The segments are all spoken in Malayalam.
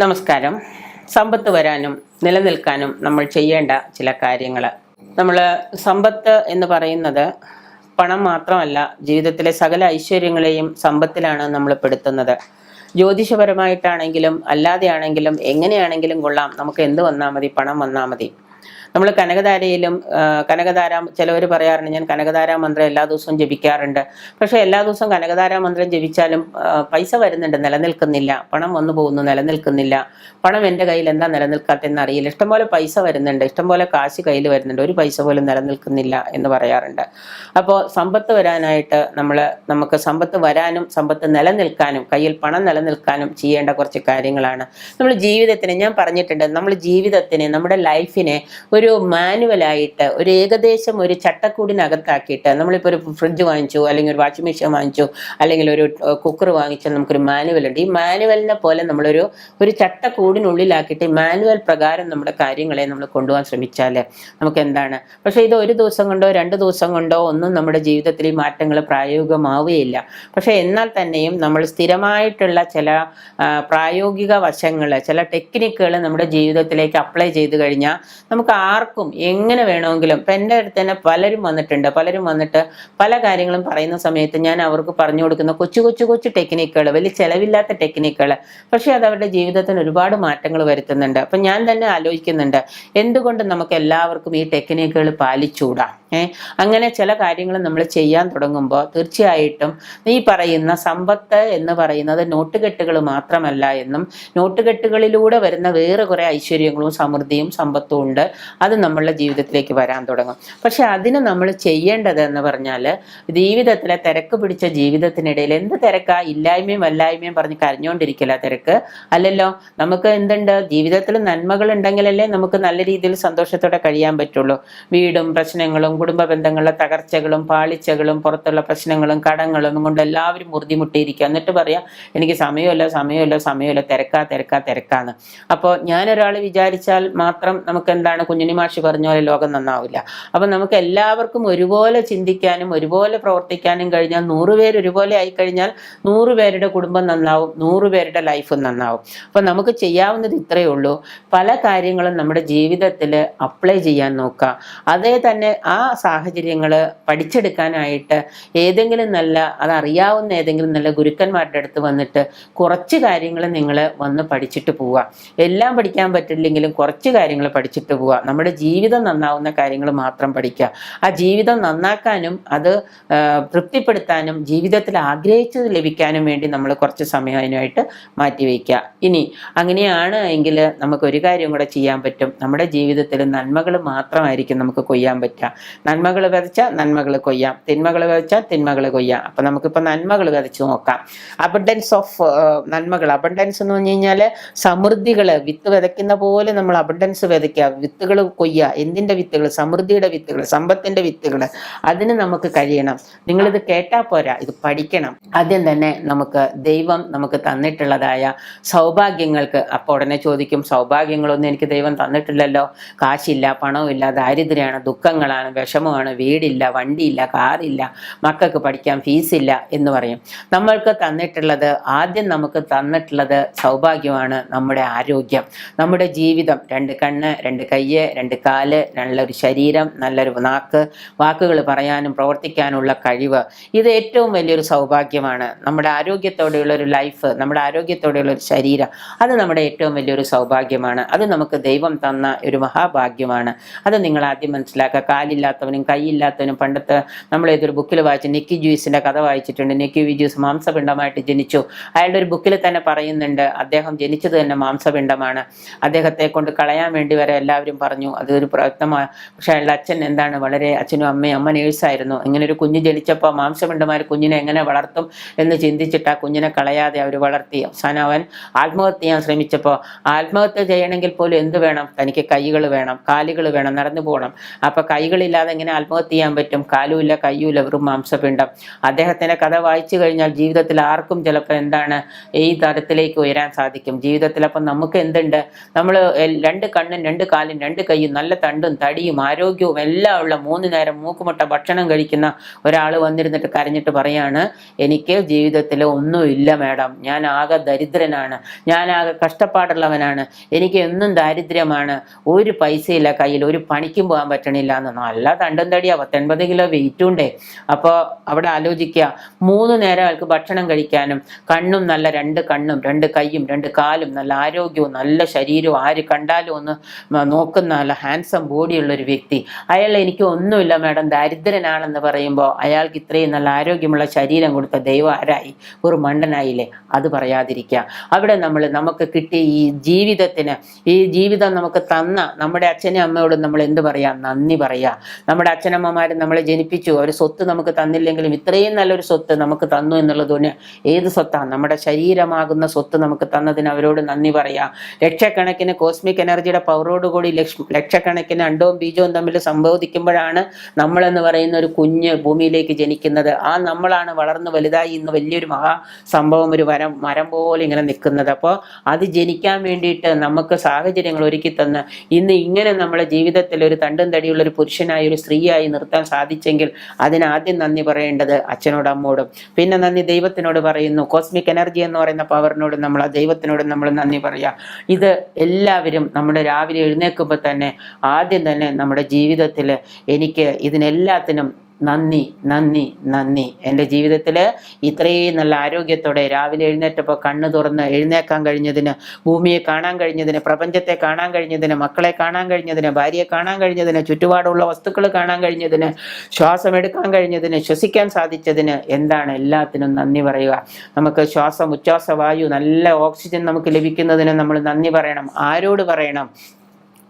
നമസ്കാരം. സമ്പത്ത് വരാനും നിലനിൽക്കാനും നമ്മൾ ചെയ്യേണ്ട ചില കാര്യങ്ങൾ. നമ്മൾ സമ്പത്ത് എന്ന് പറയുന്നത് പണം മാത്രമല്ല ജീവിതത്തിലെ സകല ഐശ്വര്യങ്ങളെയും സമ്പത്തിലാണ് നമ്മൾ പെടുത്തുന്നത്. ജ്യോതിഷപരമായിട്ടാണെങ്കിലും അല്ലാതെയാണെങ്കിലും എങ്ങനെയാണെങ്കിലും കൊള്ളാം. നമുക്ക് എന്ത് വന്നാൽ മതി പണം വന്നാൽ മതി. നമ്മൾ കനകധാരയിലും കനകധാര ചിലവർ പറയാറുണ്ട് ഞാൻ കനകധാര മന്ത്രം എല്ലാ ദിവസവും ജപിക്കാറുണ്ട്. പക്ഷേ എല്ലാ ദിവസവും കനകധാര മന്ത്രം ജപിച്ചാലും പൈസ വരുന്നുണ്ട് നിലനിൽക്കുന്നില്ല പണം വന്നു പോകുന്നു നിലനിൽക്കുന്നില്ല. പണം എന്റെ കയ്യിൽ എന്താ നിലനിൽക്കാത്തതെന്ന് അറിയില്ല ഇഷ്ടംപോലെ പൈസ വരുന്നുണ്ട് ഇഷ്ടംപോലെ കാശ് കയ്യിൽ വരുന്നുണ്ട് ഒരു പൈസ പോലും നിലനിൽക്കുന്നില്ല എന്ന് പറയാറുണ്ട്. അപ്പോൾ സമ്പത്ത് വരാനായിട്ട് നമ്മൾ നമുക്ക് സമ്പത്ത് വരാനും സമ്പത്ത് നിലനിൽക്കാനും കയ്യിൽ പണം നിലനിൽക്കാനും ചെയ്യേണ്ട കുറച്ച് കാര്യങ്ങളാണ്. നമ്മൾ ജീവിതത്തിന് ഞാൻ പറഞ്ഞിട്ടുണ്ട് നമ്മൾ ജീവിതത്തിന് നമ്മുടെ ലൈഫിനെ ഒരു മാനുവലായിട്ട് ഒരു ഏകദേശം ഒരു ചട്ടക്കൂടിനകത്താക്കിയിട്ട് നമ്മളിപ്പോൾ ഒരു ഫ്രിഡ്ജ് വാങ്ങിച്ചു അല്ലെങ്കിൽ ഒരു വാഷിംഗ് മെഷീൻ വാങ്ങിച്ചു അല്ലെങ്കിൽ ഒരു കുക്കർ വാങ്ങിച്ചാൽ നമുക്കൊരു മാനുവൽ ഉണ്ട്. ഈ മാനുവലിനെ പോലെ നമ്മളൊരു ഒരു ചട്ടക്കൂടിനുള്ളിലാക്കിയിട്ട് മാനുവൽ പ്രകാരം നമ്മുടെ കാര്യങ്ങളെ നമ്മൾ കൊണ്ടുപോകാൻ ശ്രമിച്ചാൽ നമുക്ക് എന്താണ് പക്ഷേ ഇത് ഒരു ദിവസം കൊണ്ടോ രണ്ട് ദിവസം കൊണ്ടോ ഒന്നും നമ്മുടെ ജീവിതത്തിൽ ഈ മാറ്റങ്ങൾ പ്രായോഗികമാവുകയില്ല. പക്ഷേ എന്നാൽ തന്നെയും നമ്മൾ സ്ഥിരമായിട്ടുള്ള ചില പ്രായോഗിക വശങ്ങൾ ചില ടെക്നിക്കുകൾ നമ്മുടെ ജീവിതത്തിലേക്ക് അപ്ലൈ ചെയ്ത് കഴിഞ്ഞാൽ നമുക്ക് ആർക്കും എങ്ങനെ വേണമെങ്കിലും ഇപ്പം എന്റെ അടുത്ത് തന്നെ പലരും വന്നിട്ടുണ്ട്. പലരും വന്നിട്ട് പല കാര്യങ്ങളും പറയുന്ന സമയത്ത് ഞാൻ അവർക്ക് പറഞ്ഞു കൊടുക്കുന്ന കൊച്ചു കൊച്ചു കൊച്ചു ടെക്നിക്കുകൾ വലിയ ചിലവില്ലാത്ത ടെക്നിക്കുകൾ പക്ഷേ അത് അവരുടെ ജീവിതത്തിന് ഒരുപാട് മാറ്റങ്ങൾ വരുത്തുന്നുണ്ട്. അപ്പം ഞാൻ തന്നെ ആലോചിക്കുന്നുണ്ട് എന്തുകൊണ്ട് നമുക്ക് എല്ലാവർക്കും ഈ ടെക്നിക്കുകൾ പാലിച്ചൂടാം? അങ്ങനെ ചില കാര്യങ്ങൾ നമ്മൾ ചെയ്യാൻ തുടങ്ങുമ്പോൾ തീർച്ചയായിട്ടും ഈ പറയുന്ന സമ്പത്ത് എന്ന് പറയുന്നത് നോട്ടുകെട്ടുകൾ മാത്രമല്ല എന്നും നോട്ടുകെട്ടുകളിലൂടെ വരുന്ന വേറെ കുറേ ഐശ്വര്യങ്ങളും സമൃദ്ധിയും സമ്പത്തും ഉണ്ട്. അത് നമ്മളുടെ ജീവിതത്തിലേക്ക് വരാൻ തുടങ്ങും. പക്ഷെ അതിന് നമ്മൾ ചെയ്യേണ്ടത് എന്ന് പറഞ്ഞാൽ ജീവിതത്തിലെ തിരക്ക് പിടിച്ച ജീവിതത്തിനിടയിൽ എന്ത് തിരക്കാ? ഇല്ലായ്മയും വല്ലായ്മയും പറഞ്ഞ് കരഞ്ഞുകൊണ്ടിരിക്കില്ല തിരക്ക്. അല്ലല്ലോ നമുക്ക് എന്തുണ്ട്? ജീവിതത്തിൽ നന്മകൾ ഉണ്ടെങ്കിലല്ലേ നമുക്ക് നല്ല രീതിയിൽ സന്തോഷത്തോടെ കഴിയാൻ പറ്റുള്ളൂ. വീടും പ്രശ്നങ്ങളും കുടുംബ ബന്ധങ്ങളിലെ തകർച്ചകളും പാളിച്ചകളും പുറത്തുള്ള പ്രശ്നങ്ങളും കടങ്ങളും കൊണ്ട് എല്ലാവരും മുറുതിമുട്ടിയിരിക്കുക എന്നിട്ട് പറയാം എനിക്ക് സമയമല്ല സമയമല്ല സമയമല്ല തിരക്കാ തിരക്കാ തിരക്കാന്ന്. അപ്പോൾ ഞാനൊരാൾ വിചാരിച്ചാൽ മാത്രം നമുക്ക് എന്താണ് കുഞ്ഞുണ്ണി മാഷി പറഞ്ഞ പോലെ ലോകം നന്നാവില്ല. അപ്പം നമുക്ക് എല്ലാവർക്കും ഒരുപോലെ ചിന്തിക്കാനും ഒരുപോലെ പ്രവർത്തിക്കാനും കഴിഞ്ഞാൽ നൂറുപേർ ഒരുപോലെ ആയിക്കഴിഞ്ഞാൽ നൂറുപേരുടെ കുടുംബം നന്നാവും നൂറുപേരുടെ ലൈഫും നന്നാവും. അപ്പം നമുക്ക് ചെയ്യാവുന്നത് ഇത്രയേ ഉള്ളൂ. പല കാര്യങ്ങളും നമ്മുടെ ജീവിതത്തിൽ അപ്ലൈ ചെയ്യാൻ നോക്കുക അതേ തന്നെ ആ സാഹചര്യങ്ങൾ പഠിച്ചെടുക്കാനായിട്ട് ഏതെങ്കിലും നല്ല അതറിയാവുന്ന ഏതെങ്കിലും നല്ല ഗുരുക്കന്മാരുടെ അടുത്ത് വന്നിട്ട് കുറച്ച് കാര്യങ്ങൾ നിങ്ങൾ വന്ന് പഠിച്ചിട്ട് പോവുക. എല്ലാം പഠിക്കാൻ പറ്റില്ലെങ്കിലും കുറച്ച് കാര്യങ്ങൾ പഠിച്ചിട്ട് പോവുക. നമ്മുടെ ജീവിതം നന്നാവുന്ന കാര്യങ്ങൾ മാത്രം പഠിക്കുക. ആ ജീവിതം നന്നാക്കാനും അത് തൃപ്തിപ്പെടുത്താനും ജീവിതത്തിൽ ആഗ്രഹിച്ചത് ലഭിക്കാനും വേണ്ടി നമ്മൾ കുറച്ച് സമയം അതിനായിട്ട് മാറ്റിവെക്കുക ഇനി അങ്ങനെയാണ് എങ്കിൽ നമുക്ക് ഒരു കാര്യം കൂടെ ചെയ്യാൻ പറ്റും. നമ്മുടെ ജീവിതത്തിൽ നന്മകൾ മാത്രമായിരിക്കും നമുക്ക് കൊയ്യാൻ പറ്റുക. നന്മകൾ വിതച്ചാൽ നന്മകൾ കൊയ്യാം. തിന്മകൾ വിതച്ചാൽ തിന്മകൾ കൊയ്യാം. അപ്പം നമുക്കിപ്പോൾ നന്മകൾ വിതച്ച് നോക്കാം. അബണ്ടൻസ് ഓഫ് നന്മകൾ. അബണ്ടൻസ് എന്ന് പറഞ്ഞു കഴിഞ്ഞാൽ സമൃദ്ധികൾ വിത്ത് വിതയ്ക്കുന്ന പോലെ നമ്മൾ അബണ്ടൻസ് വിതയ്ക്കുക. വിത്തുകൾ കൊയ്യ. എന്തിന്റെ വിത്തുകൾ സമൃദ്ധിയുടെ വിത്തുകൾ സമ്പത്തിന്റെ വിത്തുകൾ അതിന് നമുക്ക് കഴിയണം. നിങ്ങളിത് കേട്ടാൽ പോരാ. ഇത് പഠിക്കണം. ആദ്യം തന്നെ നമുക്ക് ദൈവം നമുക്ക് തന്നിട്ടുള്ളതായ സൗഭാഗ്യങ്ങൾക്ക് അപ്പോൾ ഉടനെ ചോദിക്കും സൗഭാഗ്യങ്ങളൊന്നും എനിക്ക് ദൈവം തന്നിട്ടില്ലല്ലോ? കാശില്ല പണമില്ല ദാരിദ്ര്യമാണ് ദുഃഖങ്ങളാണ് വിഷമമാണ് വീടില്ല വണ്ടിയില്ല കാറില്ല മക്കൾക്ക് പഠിക്കാൻ ഫീസില്ല എന്ന് പറയും. നമ്മൾക്ക് തന്നിട്ടുള്ളത് ആദ്യം നമുക്ക് തന്നിട്ടുള്ളത് സൗഭാഗ്യമാണ് നമ്മുടെ ആരോഗ്യം. നമ്മുടെ ജീവിതം രണ്ട് കണ്ണ് രണ്ട് കയ്യ് രണ്ട് കാൽ നല്ലൊരു ശരീരം നല്ലൊരു നാക്ക് വാക്കുകൾ പറയാനും പ്രവർത്തിക്കാനുള്ള കഴിവ്. ഇത് ഏറ്റവും വലിയൊരു സൗഭാഗ്യമാണ്. നമ്മുടെ ആരോഗ്യത്തോടെയുള്ള ഒരു ലൈഫ് നമ്മുടെ ആരോഗ്യത്തോടെയുള്ള ഒരു ശരീരം അത് നമ്മുടെ ഏറ്റവും വലിയൊരു സൗഭാഗ്യമാണ്. അത് നമുക്ക് ദൈവം തന്ന ഒരു മഹാഭാഗ്യമാണ്. അത് നിങ്ങൾ ആദ്യം മനസ്സിലാക്കുക. കാലില്ലാത്തവനും കൈയില്ലാത്തവനും പണ്ടത്തെ നമ്മൾ ഏതൊരു ബുക്കിൽ വായിച്ച് നിക്കി ജ്യൂസിന്റെ കഥ വായിച്ചിട്ടുണ്ട്. നിക്കി ജ്യൂസ് മാംസപിണ്ഡമായിട്ട് ജനിച്ചു. അയാളുടെ ഒരു ബുക്കിൽ തന്നെ പറയുന്നുണ്ട് അദ്ദേഹം ജനിച്ചത് തന്നെ മാംസപിണ്ഡമാണ്. അദ്ദേഹത്തെ കൊണ്ട് കളയാൻ വേണ്ടി വരെ എല്ലാവരും പറഞ്ഞു. അതൊരു പ്രയത്നമാണ് പക്ഷെ അയാളുടെ അച്ഛൻ എന്താണ്? വളരെ അച്ഛനും അമ്മയും അമ്മ നേഴ്സായിരുന്നു ഇങ്ങനെ ഒരു കുഞ്ഞ് ജനിച്ചപ്പോൾ മാംസപിണ്ഡമാർ കുഞ്ഞിനെ എങ്ങനെ വളർത്തും എന്ന് ചിന്തിച്ചിട്ട് ആ കുഞ്ഞിനെ കളയാതെ അവർ വളർത്തി. അവസാനം അവൻ ആത്മഹത്യ ചെയ്യാൻ ശ്രമിച്ചപ്പോൾ ആത്മഹത്യ ചെയ്യണമെങ്കിൽ പോലും എന്ത് വേണം? തനിക്ക് കൈകൾ വേണം കാലുകൾ വേണം നടന്നു പോകണം. അപ്പോൾ കൈകളില്ലാതെ എങ്ങനെ ആത്മഹത്യ ചെയ്യാൻ പറ്റും? കാലുമില്ല കയ്യുമില്ല വെറും മാംസപിണ്ടം അദ്ദേഹത്തിന്റെ കഥ വായിച്ചു കഴിഞ്ഞാൽ ജീവിതത്തിൽ ആർക്കും ചിലപ്പോൾ എന്താണ് ഈ തരത്തിലേക്ക് ഉയരാൻ സാധിക്കും. ജീവിതത്തിൽ അപ്പം നമുക്ക് എന്തുണ്ട്? നമ്മൾ രണ്ട് കണ്ണും രണ്ട് കാലും രണ്ട് കൈയും നല്ല തണ്ടും തടിയും ആരോഗ്യവും എല്ലാം ഉള്ള മൂന്ന് നേരം മൂക്കുമുട്ട ഭക്ഷണം കഴിക്കുന്ന ഒരാൾ വന്നിരുന്നിട്ട് കരഞ്ഞിട്ട് പറയാണ് എനിക്ക് ജീവിതത്തിൽ ഒന്നുമില്ല മാഡം. ഞാൻ ആകെ ദരിദ്രനാണ്. ഞാൻ ആകെ കഷ്ടപ്പാടുള്ളവനാണ്. എനിക്ക് എന്നും ദാരിദ്ര്യമാണ്. ഒരു പൈസയില്ല കയ്യിൽ. ഒരു പണിക്കും പോകാൻ പറ്റണില്ല. എന്ന് നല്ല തണ്ടും തടിയാ. പത്തൊൻപത് കിലോ വെയിറ്റും ഉണ്ടേ. അപ്പോൾ അവിടെ ആലോചിക്കുക മൂന്ന് നേരം ആൾക്ക് ഭക്ഷണം കഴിക്കാനും കണ്ണും നല്ല രണ്ട് കണ്ണും രണ്ട് കൈയും രണ്ട് കാലും നല്ല ആരോഗ്യവും നല്ല ശരീരവും ആര് കണ്ടാലും ഒന്ന് നോക്കുന്ന നല്ല ഹാൻസം ബോഡിയുള്ള ഒരു വ്യക്തി. അയാൾ എനിക്ക് ഒന്നുമില്ല മാഡം ദരിദ്രനാണെന്ന് പറയുമ്പോൾ അയാൾക്ക് ഇത്രയും നല്ല ആരോഗ്യമുള്ള ശരീരം കൊടുത്ത ദൈവം ആരായി? ഒരു മണ്ടനായില്ലേ? അത് പറയാതിരിക്കുക. അവിടെ നമ്മൾ നമുക്ക് കിട്ടിയ ഈ ജീവിതത്തിന് ഈ ജീവിതം നമുക്ക് തന്ന നമ്മുടെ അച്ഛനും അമ്മയോടും നമ്മൾ എന്ത് പറയാ? നന്ദി പറയാ. നമ്മുടെ അച്ഛനമ്മമാർ നമ്മളെ ജനിപ്പിച്ചു. ഒരു സ്വത്ത് നമുക്ക് തന്നില്ലെങ്കിലും ഇത്രയും നല്ലൊരു സ്വത്ത് നമുക്ക് തന്നു എന്നുള്ളതിന് ഏത് സ്വത്താണ് നമ്മുടെ ശരീരമാകുന്ന സ്വത്ത് നമുക്ക് തന്നതിന് അവരോട് നന്ദി പറയാ. ലക്ഷക്കണക്കിന് കോസ്മിക് എനർജിയുടെ പവറോടുകൂടി ലക്ഷ ലക്ഷക്കണക്കിന് അണ്ടവും ബീജവും തമ്മിൽ സംബോധിക്കുമ്പോഴാണ് നമ്മളെന്ന് പറയുന്ന ഒരു കുഞ്ഞ് ഭൂമിയിലേക്ക് ജനിക്കുന്നത്. ആ നമ്മളാണ് വളർന്ന് വലുതായി ഇന്ന് വലിയൊരു മഹാ സംഭവം ഒരു വരം മരം പോലെ ഇങ്ങനെ നിൽക്കുന്നത്. അപ്പോൾ അത് ജനിക്കാൻ വേണ്ടിയിട്ട് നമുക്ക് സാഹചര്യങ്ങൾ ഒരുക്കി തന്ന് ഇന്ന് ഇങ്ങനെ നമ്മളെ ജീവിതത്തിൽ ഒരു തണ്ടും തടിയുള്ള ഒരു പുരുഷനായി ഒരു സ്ത്രീയായി നിർത്താൻ സാധിച്ചെങ്കിൽ അതിനാദ്യം നന്ദി പറയേണ്ടത് അച്ഛനോടും അമ്മോടും. പിന്നെ നന്ദി ദൈവത്തിനോട് പറയുന്നു. കോസ്മിക് എനർജി എന്ന് പറയുന്ന പവറിനോട് നമ്മൾ ദൈവത്തിനോട് നമ്മൾ നന്ദി പറയുക ഇത് എല്ലാവരും നമ്മുടെ രാവിലെ എഴുന്നേൽക്കുമ്പോൾ തന്നെ ആദ്യം തന്നെ നമ്മുടെ ജീവിതത്തിൽ എനിക്ക് ഇതിനെല്ലാത്തിനും നന്ദി നന്ദി നന്ദി. എന്റെ ജീവിതത്തിൽ ഇത്രയും നല്ല ആരോഗ്യത്തോടെ രാവിലെ എഴുന്നേറ്റപ്പോൾ കണ്ണ് തുറന്ന് എഴുന്നേക്കാൻ കഴിഞ്ഞതിന് ഭൂമിയെ കാണാൻ കഴിഞ്ഞതിന് പ്രപഞ്ചത്തെ കാണാൻ കഴിഞ്ഞതിന് മക്കളെ കാണാൻ കഴിഞ്ഞതിന് ഭാര്യയെ കാണാൻ കഴിഞ്ഞതിന് ചുറ്റുപാടുള്ള വസ്തുക്കൾ കാണാൻ കഴിഞ്ഞതിന് ശ്വാസം എടുക്കാൻ കഴിഞ്ഞതിന് ശ്വസിക്കാൻ സാധിച്ചതിന് എന്താണ് എല്ലാത്തിനും നന്ദി പറയുക. നമുക്ക് ശ്വാസം ഉച്ഛ്വാസ വായു നല്ല ഓക്സിജൻ നമുക്ക് ലഭിക്കുന്നതിന് നമ്മൾ നന്ദി പറയണം. ആരോട് പറയണം?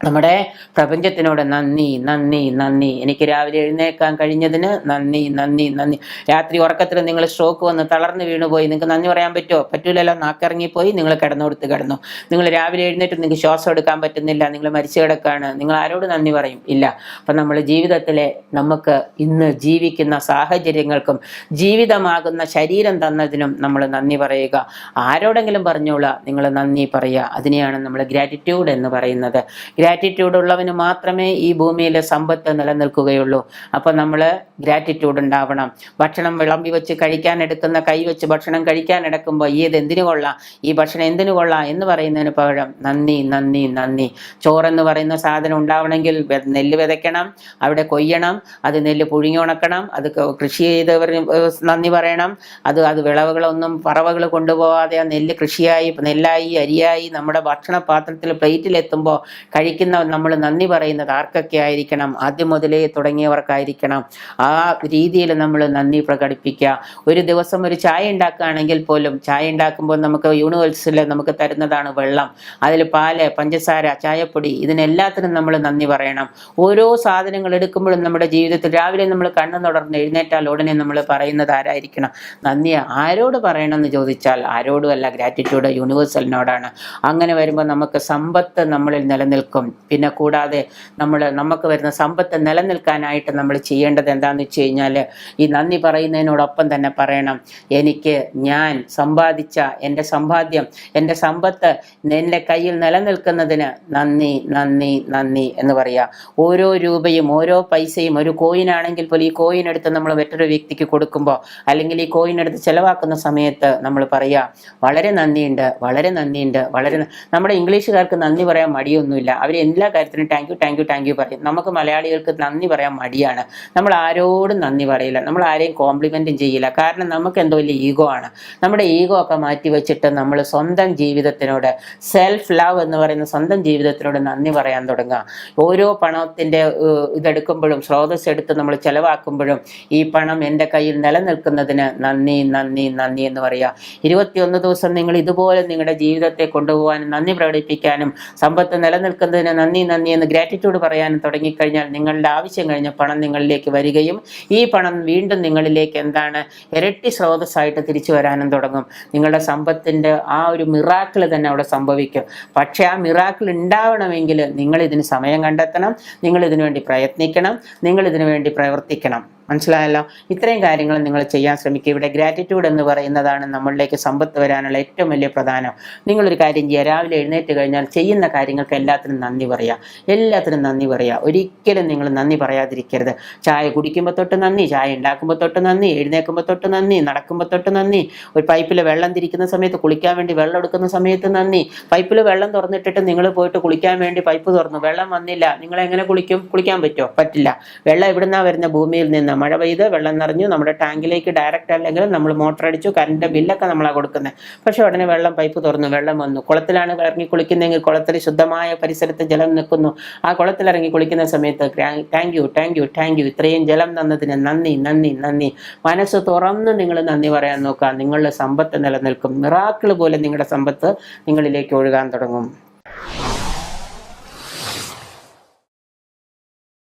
നമ്മുടെ പ്രപഞ്ചത്തിനോട് നന്ദി നന്ദി നന്ദി. എനിക്ക് രാവിലെ എഴുന്നേക്കാൻ കഴിഞ്ഞതിന് നന്ദി നന്ദി നന്ദി. രാത്രി ഉറക്കത്തിൽ നിങ്ങൾ സ്ട്രോക്ക് വന്ന് തളർന്നു വീണുപോയി. നിങ്ങൾക്ക് നന്ദി പറയാൻ പറ്റുമോ? പറ്റൂലല്ലോ. നാക്കിറങ്ങിപ്പോയി നിങ്ങൾ കിടന്നുകൊടുത്ത് കിടന്നു. നിങ്ങൾ രാവിലെ എഴുന്നേറ്റ് നിങ്ങൾക്ക് ശ്വാസം എടുക്കാൻ പറ്റുന്നില്ല. നിങ്ങൾ മരിച്ചു കിടക്കാണ്. നിങ്ങൾ ആരോട് നന്ദി പറയും? ഇല്ല. അപ്പം നമ്മൾ ജീവിതത്തിലെ നമുക്ക് ഇന്ന് ജീവിക്കുന്ന സാഹചര്യങ്ങൾക്കും ജീവിതമാകുന്ന ശരീരം തന്നതിനും നമ്മൾ നന്ദി പറയുക. ആരോടെങ്കിലും പറഞ്ഞോളാം. നിങ്ങൾ നന്ദി പറയുക. അതിനെയാണ് നമ്മൾ ഗ്രാറ്റിറ്റ്യൂഡ് എന്ന് പറയുന്നത്. ഗ്രാറ്റിറ്റ്യൂഡ് ഉള്ളവന് മാത്രമേ ഈ ഭൂമിയിലെ സമ്പത്ത് നിലനിൽക്കുകയുള്ളൂ. അപ്പോൾ നമ്മൾ ഗ്രാറ്റിറ്റ്യൂഡ് ഉണ്ടാവണം. ഭക്ഷണം വിളമ്പി വെച്ച് കഴിക്കാൻ എടുക്കുന്ന കൈ വെച്ച് ഭക്ഷണം കഴിക്കാൻ എടുക്കുമ്പോൾ ഈ ഇത് എന്തിനു കൊള്ളാം? ഈ ഭക്ഷണം എന്തിനു കൊള്ളാം എന്ന് പറയുന്നതിന് പകരം നന്ദി നന്ദി നന്ദി. ചോറെന്ന് പറയുന്ന സാധനം ഉണ്ടാവണമെങ്കിൽ നെല്ല് വിതയ്ക്കണം അവിടെ കൊയ്യണം അത് നെല്ല് പുഴുങ്ങി ഉണക്കണം അത് കൃഷി ചെയ്തവർ നന്ദി പറയണം. അത് അത് വിളവുകളൊന്നും പറവകൾ കൊണ്ടുപോവാതെ ആ നെല്ല് കൃഷിയായി നെല്ലായി അരിയായി നമ്മുടെ ഭക്ഷണ പാത്രത്തിൽ പ്ലേറ്റിലെത്തുമ്പോൾ കഴിക്കുന്ന നമ്മൾ നന്ദി പറയുന്നത് ആർക്കൊക്കെ ആയിരിക്കണം? ആദ്യം മുതലേ തുടങ്ങിയവർക്കായിരിക്കണം. ആ രീതിയിൽ നമ്മൾ നന്ദി പ്രകടിപ്പിക്കുക. ഒരു ദിവസം ഒരു ചായ ഉണ്ടാക്കുകയാണെങ്കിൽ പോലും ചായ ഉണ്ടാക്കുമ്പോൾ നമുക്ക് യൂണിവേഴ്സിൽ നമുക്ക് തരുന്നതാണ് വെള്ളം. അതിൽ പാൽ പഞ്ചസാര ചായപ്പൊടി ഇതിനെല്ലാത്തിനും നമ്മൾ നന്ദി പറയണം. ഓരോ സാധനങ്ങൾ എടുക്കുമ്പോഴും നമ്മുടെ ജീവിതത്തിൽ രാവിലെ നമ്മൾ കണ്ണു തുടർന്ന് എഴുന്നേറ്റാൽ ഉടനെ നമ്മൾ പറയുന്നത് ആരായിരിക്കണം? നന്ദി. ആരോട് പറയണം എന്ന് ചോദിച്ചാൽ ആരോടുമല്ല ഗ്രാറ്റിറ്റ്യൂഡ് യൂണിവേഴ്സലിനോടാണ് അങ്ങനെ വരുമ്പോൾ നമുക്ക് സമ്പത്ത് നമ്മളിൽ നിലനിൽക്കും. പിന്നെ കൂടാതെ നമ്മൾ നമുക്ക് വരുന്ന സമ്പത്ത് നിലനിൽക്കാനായിട്ട് നമ്മൾ ചെയ്യേണ്ടത് എന്താണെന്ന് വെച്ച് കഴിഞ്ഞാൽ ഈ നന്ദി പറയുന്നതിനോടൊപ്പം തന്നെ പറയണം. എനിക്ക് ഞാൻ സമ്പാദിച്ച എന്റെ സമ്പാദ്യം എന്റെ സമ്പത്ത് എന്റെ കയ്യിൽ നിലനിൽക്കുന്നതിന് നന്ദി നന്ദി നന്ദി എന്ന് പറയുക ഓരോ രൂപയും ഓരോ പൈസയും ഒരു കോയിൻ ആണെങ്കിൽ പോലും ഈ കോയിൻ എടുത്ത് നമ്മൾ മറ്റൊരു വ്യക്തിക്ക് കൊടുക്കുമ്പോൾ അല്ലെങ്കിൽ ഈ കോയിൻ എടുത്ത് ചിലവാക്കുന്ന സമയത്ത് നമ്മൾ പറയുക വളരെ നന്ദിയുണ്ട് വളരെ നന്ദിയുണ്ട് വളരെ നമ്മുടെ ഇംഗ്ലീഷുകാർക്ക് നന്ദി പറയാൻ മടിയൊന്നുമില്ല. അവർ എല്ലാ കാര്യത്തിനും thank you thank you thank you പറയും. നമുക്ക് മലയാളികൾക്ക് നന്ദി പറയാൻ മടിയാണ്. നമ്മൾ ആരോടും നന്ദി പറയില്ല. നമ്മൾ ആരെയും കോംപ്ലിമെന്റും ചെയ്യില്ല. കാരണം നമുക്ക് എന്തോ വലിയ ഈഗോ ആണ്. നമ്മുടെ ഈഗോ ഒക്കെ മാറ്റി വെച്ചിട്ട് നമ്മൾ സ്വന്തം ജീവിതത്തിനോട് സെൽഫ് ലവ് എന്ന് പറയുന്ന സ്വന്തം ജീവിതത്തിനോട് നന്ദി പറയാൻ തുടങ്ങുക. ഓരോ പണത്തിന്റെ ഇതെടുക്കുമ്പോഴും സ്രോതസ് എടുത്ത് നമ്മൾ ചിലവാക്കുമ്പോഴും ഈ പണം എന്റെ കയ്യിൽ നിലനിൽക്കുന്നതിന് നന്ദി നന്ദി നന്ദി എന്ന് പറയുക. ഇരുപത്തിയൊന്ന് ദിവസം നിങ്ങൾ ഇതുപോലെ നിങ്ങളുടെ ജീവിതത്തെ കൊണ്ടുപോകാനും നന്ദി പ്രകടിപ്പിക്കാനും സമ്പത്ത് നിലനിൽക്കുന്നതിന് നന്ദി നന്ദി എന്ന് ഗ്രാറ്റിറ്റ്യൂഡ് പറയാനും തുടങ്ങിക്കഴിഞ്ഞാൽ നിങ്ങളുടെ ആവശ്യം കഴിഞ്ഞ പണം നിങ്ങളിലേക്ക് വരികയും ഈ പണം വീണ്ടും നിങ്ങളിലേക്ക് എന്താണ് ഇരട്ടി സ്രോതസ്സായിട്ട് തിരിച്ചു വരാനും തുടങ്ങും. നിങ്ങളുടെ സമ്പത്തിന്റെ ആ ഒരു മിറാക്കിൾ തന്നെ അവിടെ സംഭവിക്കും. പക്ഷേ ആ മിറാക്കിൾ ഉണ്ടാവണമെങ്കിൽ നിങ്ങളിതിന് സമയം കണ്ടെത്തണം നിങ്ങളിതിനു വേണ്ടി പ്രയത്നിക്കണം നിങ്ങളിതിനു വേണ്ടി പ്രവർത്തിക്കണം. മനസ്സിലായല്ലോ? ഇത്രയും കാര്യങ്ങൾ നിങ്ങൾ ചെയ്യാൻ ശ്രമിക്കുക. ഇവിടെ ഗ്രാറ്റിറ്റ്യൂഡ് എന്ന് പറയുന്നതാണ് നമ്മളിലേക്ക് സമ്പത്ത് വരാനുള്ള ഏറ്റവും വലിയ പ്രധാനം. നിങ്ങളൊരു കാര്യം ചെയ്യുക. രാവിലെ എഴുന്നേറ്റ് കഴിഞ്ഞാൽ ചെയ്യുന്ന കാര്യങ്ങൾക്ക് എല്ലാത്തിനും നന്ദി പറയുക. എല്ലാത്തിനും നന്ദി പറയുക. ഒരിക്കലും നിങ്ങൾ നന്ദി പറയാതിരിക്കരുത്. ചായ കുടിക്കുമ്പോൾ തൊട്ട് നന്ദി ചായ ഉണ്ടാക്കുമ്പോൾ തൊട്ട് നന്ദി എഴുന്നേൽക്കുമ്പോൾ തൊട്ട് നന്ദി നടക്കുമ്പോൾ തൊട്ട് നന്ദി ഒരു പൈപ്പിൽ വെള്ളം തിരിക്കുന്ന സമയത്ത് കുളിക്കാൻ വേണ്ടി വെള്ളം എടുക്കുന്ന സമയത്ത് നന്ദി. പൈപ്പിൽ വെള്ളം തുറന്നിട്ടിട്ട് നിങ്ങൾ പോയിട്ട് കുളിക്കാൻ വേണ്ടി പൈപ്പ് തുറന്നു. വെള്ളം വന്നില്ല. നിങ്ങൾ എങ്ങനെ കുളിക്കും? കുളിക്കാൻ പറ്റുമോ? പറ്റില്ല. വെള്ളം എവിടുന്നാ വരുന്ന ഭൂമിയിൽ നിന്ന്. മഴ പെയ്ത് വെള്ളം നിറഞ്ഞു നമ്മുടെ ടാങ്കിലേക്ക് ഡയറക്റ്റ് അല്ലെങ്കിൽ നമ്മൾ മോട്ടർ അടിച്ചു കറണ്ട് ബില്ലൊക്കെ നമ്മളാണ് കൊടുക്കുന്നത് പക്ഷേ ഉടനെ വെള്ളം പൈപ്പ് തുറന്നു വെള്ളം വന്നു. കുളത്തിലാണ് ഇറങ്ങി കുളിക്കുന്നതെങ്കിൽ കുളത്തിൽ ശുദ്ധമായ പരിസരത്ത് ജലം നിൽക്കുന്നു. ആ കുളത്തിൽ ഇറങ്ങി കുളിക്കുന്ന സമയത്ത് thank you thank you thank you ഇത്രയും ജലം തന്നതിന് നന്ദി നന്ദി നന്ദി. മനസ്സ് തുറന്ന് നിങ്ങൾ നന്ദി പറയാൻ നോക്കുക. നിങ്ങളുടെ സമ്പത്ത് നിലനിൽക്കും. മിറാക്കിൾ പോലെ നിങ്ങളുടെ സമ്പത്ത് നിങ്ങളിലേക്ക് ഒഴുകാൻ തുടങ്ങും.